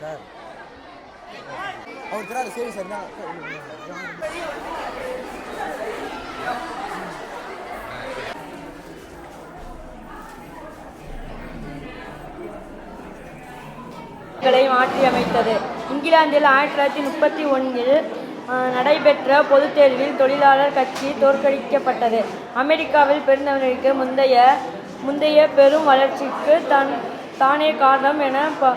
Sir. அவர் தராரு சரி sir நான் மாற்றியமைத்தது. இங்கிலாந்தில் ஆயிரத்தி தொள்ளாயிரத்தி முப்பத்தி ஒன்றில் நடைபெற்ற பொதுத் தேர்வில் தொழிலாளர் கட்சி தோற்கடிக்கப்பட்டது. அமெரிக்காவில் பிறந்தவர்களுக்கு முந்தைய முந்தைய பெரும் வளர்ச்சிக்கு தான் தானே காரணம் என ப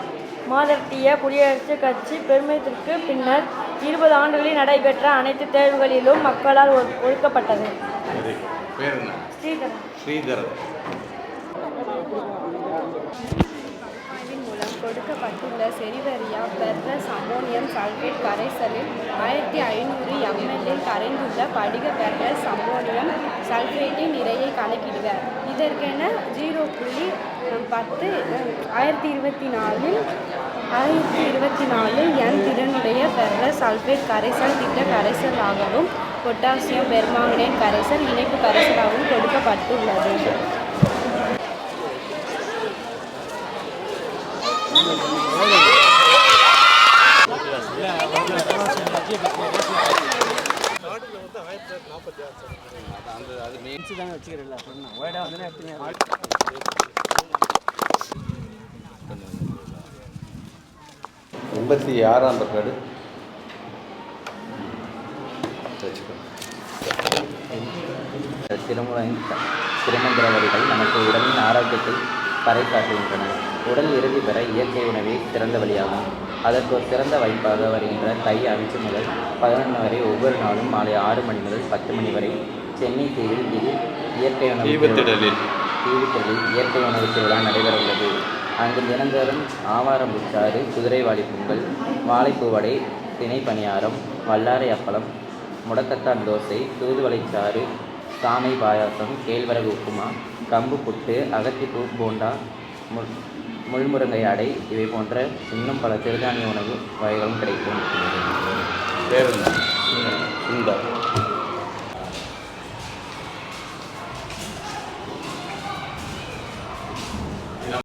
மாதர்த்திய குடியரசுக் கட்சி பெருமிதத்திற்கு பின்னர் இருபது ஆண்டுகளில் நடைபெற்ற அனைத்து தேர்வுகளிலும் மக்களால் ஒ- ஒதுக்கப்பட்டது சரி பேர் என்ன? ஸ்ரீதரன். ஆய்வின் மூலம் கொடுக்கப்பட்டுள்ள செரிவரியா பெர்ரஸ் அம்மோனியம் சல்பேட் கரைசலில் ஆயிரத்தி ஐநூறு எம்எல்லில் கரைந்துள்ள படிக பெர்ரஸ் அம்மோனியம் சல்பேட்டின் நிறையை கணக்கிடுக இதற்கென ஜீரோ புள்ளி பத்து ஆயிரத்தி இருபத்தி நாலில் ஆயிரத்தி இருபத்தி நாலில் என் திறனுடைய பெர்ரஸ் சல்பேட் கரைசல் திட்ட கரைசலாகவும் பொட்டாசியம் பெர்மாங்கனேட் கரைசல் இணைப்பு கரைசலாகவும் கொடுக்கப்பட்டுள்ளது. அந்த அது மெயின் தானே வச்சுக்கிறீங்களா சொன்னா ஓடா வந்து எடுத்துங்க எண்பத்தி ஆறாம் ரெக்கார்டு வச்சுக்கோ திருமுறை திருமந்திர வரிகள் நமக்கு உடலின் ஆரோக்கியத்தை பறைசாற்றுகின்றன உடல் இறுதி பெற இயற்கை உணவே சிறந்த வழியாகும். அதற்கு ஒரு சிறந்த வாய்ப்பாக வருகின்ற தை அஞ்சு முதல் பதினொன்று வரை ஒவ்வொரு நாளும் மாலை ஆறு மணி முதல் பத்து மணி வரை சென்னை தீவில் இது இயற்கை உணவு தீவுத்தொழில் இயற்கை உணவு திருவிழா நடைபெற உள்ளது அங்கு தினந்தோறும் ஆவாரம் புச்சாறு குதிரைவாளி பொங்கல் வாழைப்பூ வடை திணை பணியாரம் வல்லாரை அப்பளம் முடக்கத்தான் தோசை தூதுவளைச்சாறு சாமை பாயாசம் கேழ்வரகு உப்புமா கம்பு புட்டு அகத்திப்பூ போண்டா முள் முள்முருங்கை அடை இவை போன்ற இன்னும் பல சிறுதானிய உணவு வகைகளும் கிடைக்கும். வேறு என்ன? சுந்தர்